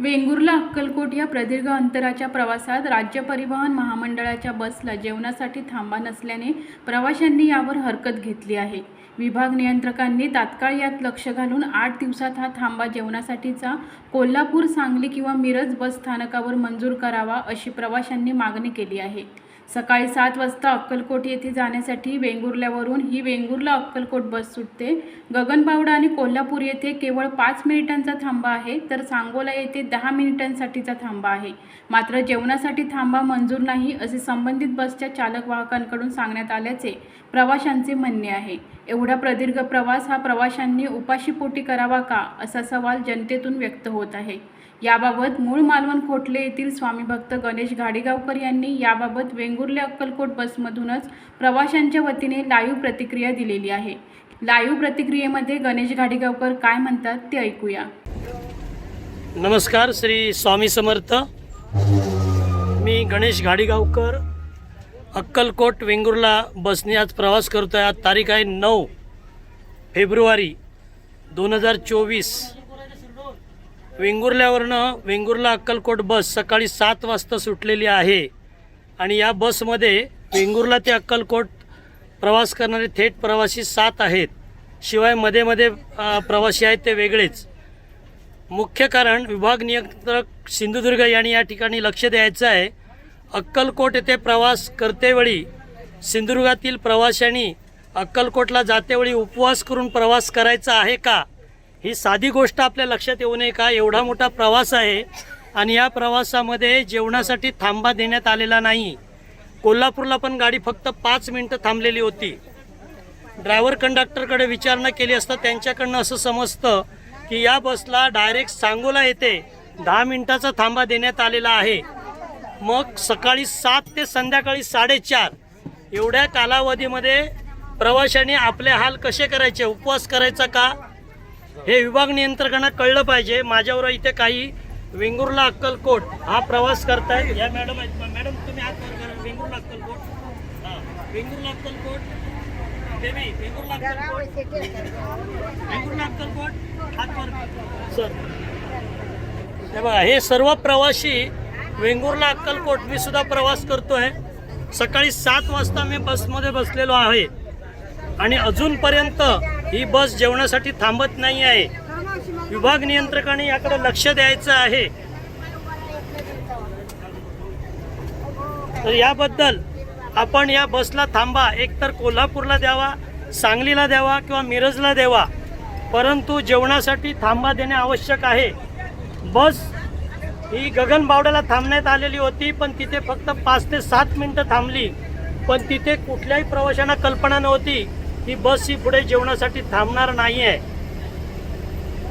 वेंगुर्ला अक्कलकोट या प्रदीर्घ अंतराच्या प्रवासात राज्य परिवहन महामंडळाच्या बसला जेवणासाठी थांबा नसल्याने प्रवाशांनी यावर हरकत घेतली आहे. विभाग नियंत्रकांनी तात्काळ यात लक्ष घालून आठ दिवसात हा थांबा जेवणासाठीचा कोल्हापूर सांगली किंवा मिरज बस स्थानकावर मंजूर करावा अशी प्रवाशांनी मागणी केली आहे. सकाळी सात वाजता अक्कलकोट येथे जाण्यासाठी वेंगुर्ल्यावरून ही वेंगुर्ला अक्कलकोट बस सुटते. गगनबावडा आणि कोल्हापूर येथे केवळ पाच मिनिटांचा थांबा आहे तर सांगोला येथे दहा मिनिटांसाठीचा थांबा आहे. मात्र जेवणासाठी थांबा मंजूर नाही असे संबंधित बसच्या चालक वाहकांकडून सांगण्यात आल्याचे प्रवाशांचे म्हणणे आहे. एवढा प्रदीर्घ प्रवास हा प्रवाशांनी उपाशीपोटी करावा का असा सवाल जनतेतून व्यक्त होत आहे. याबाबत मूळ मालवण खोटले येथील स्वामी भक्त गणेश घाडीगावकर यांनी याबाबत वेंगुर्ले अक्कलकोट बसमधूनच प्रवाशांच्या वतीने लाईव्ह प्रतिक्रिया दिलेली आहे. लाईव्ह प्रतिक्रियेमध्ये गणेश घाडीगावकर काय म्हणतात ते ऐकूया. नमस्कार श्री स्वामी समर्थ. मी गणेश घाडीगावकर अक्कलकोट वेंगुर्ला बसने आज प्रवास करतो आहे आज तारीख आहे नऊ फेब्रुवारी दोन हजार चोवीस. वेंगुर्ल्यावरनं वेंगुर्ला अक्कलकोट बस सकाळी सात वाजता सुटलेली आहे. आणि या बसमध्ये वेंगुर्ला ते अक्कलकोट प्रवास करणारे थेट प्रवासी सात आहेत. शिवायमध्ये मध्ये प्रवासी आहेत ते वेगळेच. मुख्य कारण विभाग नियंत्रक सिंधुदुर्ग यांनी या ठिकाणी लक्ष द्यायचं आहे. अक्कलकोट येथे प्रवास करतेवेळी सिंधुदुर्गातील प्रवाशांनी अक्कलकोटला जातेवेळी उपवास करून प्रवास करायचा आहे का? ही साधी गोष्ट आपल्या लक्षात येऊ नये का? एवढा मोठा प्रवास आहे आणि या प्रवासामध्ये जेवणासाठी थांबा देण्यात आलेला नाही. कोल्हापूरला पण गाडी फक्त पाच मिनटं थांबलेली होती. ड्रायव्हर कंडक्टरकडे विचारणा केली असता त्यांच्याकडनं असं समजतं की या बसला डायरेक्ट सांगोला येते दहा मिनिटाचा थांबा देण्यात आलेला आहे. मग सकाळी सात ते संध्याकाळी साडेचार एवढ्या कालावधीमध्ये प्रवाशांनी आपले हाल कसे करायचे? उपवास करायचा का? हे विभाग नियंत्रकांना कळलं पाहिजे. माझ्यावर इथे काही वेंगुर्ला अक्कलकोट हा प्रवास करताय या मॅडम मॅडम तुम्ही हात वर करा. वेंगुर्ला अक्कलकोट. हां. वेंगुर्ला अक्कलकोट. बेबी वेंगुर्ला अक्कलकोट. वेंगुर्ला अक्कलकोट. हात वर सर. हे बघा हे सर्व प्रवासी वेंगुर्ला अक्कलकोट मी सुद्धा प्रवास करतोय. सकाळी सात वाजता मी बसमध्ये बसलेलो आहे. आणि अजूनपर्यंत ही बस जेवणासाठी थांबत नाही आहे. विभाग नियंत्रकाने याकडे लक्ष द्यायचं आहे. तर याबद्दल आपण या बसला थांबा. एकतर कोल्हापूरला द्यावा सांगलीला द्यावा किंवा मिरजला द्यावा. परंतु जेवणासाठी थांबा देणे आवश्यक आहे. बस ही गगनबावड्याला थांबण्यात आलेली होती पण तिथे फक्त पाच ते सात मिनटं थांबली. पण तिथे कुठल्याही प्रवाशांना कल्पना नव्हती. ही बस ही पुढे जेवणासाठी थांबणार नाही आहे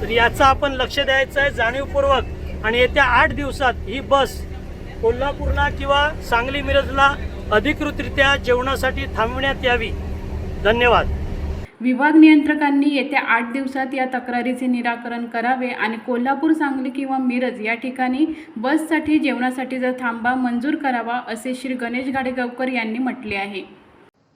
तर याचं आपण लक्ष द्यायचं आहे जाणीवपूर्वक. आणि येत्या आठ दिवसात ही बस कोल्हापूरला किंवा सांगली मिरजला अधिकृतरित्या जेवणासाठी थांबण्यात यावी. धन्यवाद. विभाग नियंत्रकांनी येत्या आठ दिवसात या तक्रारीचे निराकरण करावे आणि कोल्हापूर सांगली किंवा मिरज या ठिकाणी बससाठी जेवणासाठीचा थांबा मंजूर करावा असे श्री गणेश गाडेगावकर यांनी म्हटले आहे.